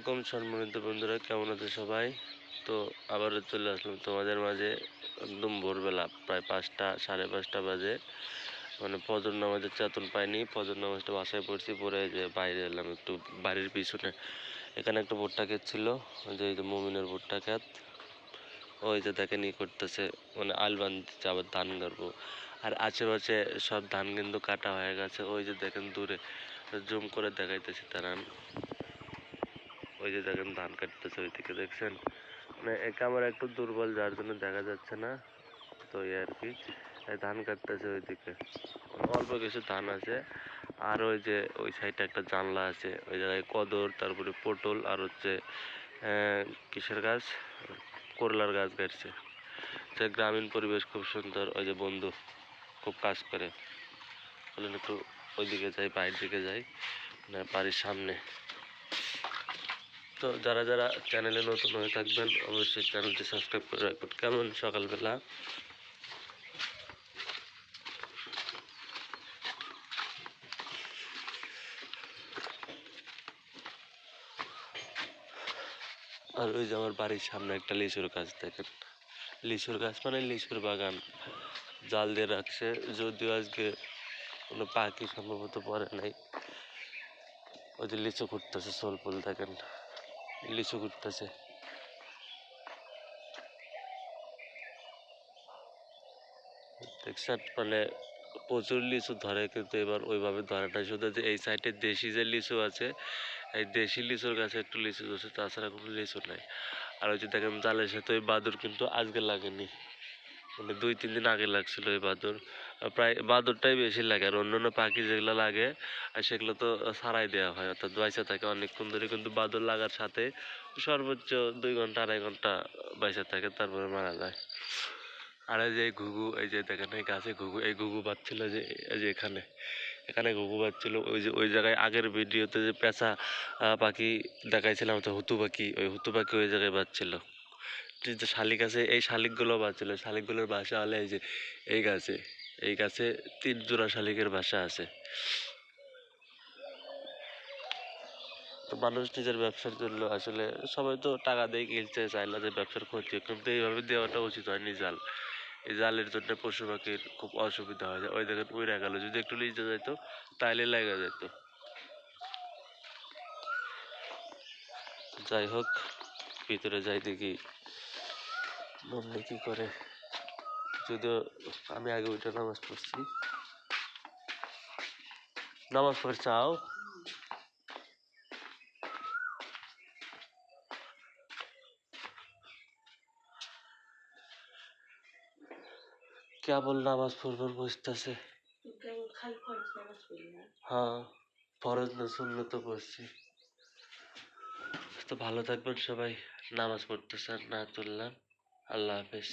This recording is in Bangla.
আলাইকুম সম্মানিত বন্ধুরা, কেমন আছে সবাই? তো আবারও চলে আসলাম তোমাদের মাঝে একদম ভোরবেলা, প্রায় পাঁচটা, সাড়ে পাঁচটা বাজে। মানে ফজর নামাজের চেতন পাইনি, ফজর নামাজটা বাসায় পড়ছি পরে যে বাইরে এলাম একটু বাড়ির পিছনে। এখানে একটা ভুট্টা ক্ষেত ছিল যে মমিনের ভুট্টা ক্ষেত। ওই যে দেখেন ই করতেছে মানে আল বানতেছে আবার ধান গাড়বো আর আশেপাশে সব ধান কিন্তু কাটা হয়ে গেছে, ওই যে দেখেন দূরে, জুম করে দেখাইতেছি তারা ওই যে দেখেন ধান কাটতেছে ওইদিকে দেখছেন? মানে ক্যামেরা একটু দুর্বল, যার জন্য দেখা যাচ্ছে না। তো এই আর কি ধান কাটতেছে ওইদিকে মানে অল্প কিছু ধান আছে। আর ওই যে ওই সাইডে একটা জানলা আছে। ওই জায়গায় কদর, তারপরে পটল আর হচ্ছে কিসের গাছ? করলার গাছ গাড়ছে যে গ্রামীণ পরিবেশ খুব সুন্দর, ওই যে বন্ধু খুব কাজ করে। বললেন একটু ওইদিকে যাই, বাইরের দিকে যাই। মানে বাড়ির সামনে। তো যারা যারা চ্যানেলে নতুন হয়ে থাকবেন, অবশ্যই চ্যানেলটি সাবস্ক্রাইব করে রাখবেন। কেমন সকালবেলা? আর ওই যে আমার বাড়ির সামনে একটা লিচুর গাছ, দেখেন। লিচুর গাছ মানে লিচুর বাগান। জাল দিয়ে রাখছে, যদিও আজকে কোনো পাখি সম্ভবত পড়ে নাই। ওই যে লিচু ঘুরতেছে সোলপুল দেখেন। লিচু ঘুরতেছে মানে প্রচুর লিচু ধরে, কিন্তু এবার ওইভাবে ধরে না শুধু যে এই সাইডে দেশি যে লিচু আছে, এই দেশি লিচুর গাছে একটু লিচু ধরছে, তাছাড়া কোনো লিচু নাই। আর ওই যে দেখেন, জালের সাথে ওই বাদুর কিন্তু আজকে লাগেনি। মানে দুই, তিন দিন আগে লাগছিল ওই বাদুর প্রায় বাদুরটাই বেশি লাগে আর অন্যান্য পাখি যেগুলো লাগে সেগুলো তো ছাড়াই দেওয়া হয়। অর্থাৎ বাইসা থাকে অনেকক্ষণ ধরে কিন্তু বাদুর লাগার সাথে সর্বোচ্চ দুই ঘণ্টা, আড়াই ঘণ্টা বাইসা থাকে, তারপরে মারা যায়। আর এই যে এই ঘুঘু, এই যে দেখেন এই গাছে ঘুঘু, এই ঘুঘু বাচ্ছিল যে, এই যে এখানে এখানে ঘুঘু বাচ্ছিল। ওই যে, ওই জায়গায় আগের ভিডিওতে যে পেঁচা পাখি দেখাইছিলাম, তো হুতু পাখি, ওই হুতু পাখি ওই জায়গায় বাচ্ছিল। যে শালিক আছে, এই শালিকগুলো বাচ্ছিল শালিকগুলোর বাসা হলে এই যে, এই গাছে এই গাছে তিন জোড়া শালিকের বাসা আছে। তো মানুষ নিজের ব্যবসার জন্য আসলে সবাই তো টাকা দিয়ে কিনতে চায় না যে ব্যবসার ক্ষতি কিন্তু এইভাবে দেওয়াটা উচিত হয়নি জাল। এই জালের জন্য পশু পাখির খুব অসুবিধা হয়। ওই দেখেন, উড়ে গেল। যদি একটু নিচে যাইতো, তাইলে লেগে যেত। যাই হোক, ভিতরে যাই দেখি। মনে কি করে? যদিও আমি আগে ওইটা নামাজ পড়ছি। নামাজ পড়ছাও কেবল নামাজ পড়বার বসতেছে। হ্যাঁ ফরজ না শূন্য তো পড়ছি। তো ভালো থাকবেন সবাই। নামাজ পড়তেছেন না তুললাম। আল্লাহ হাফেজ।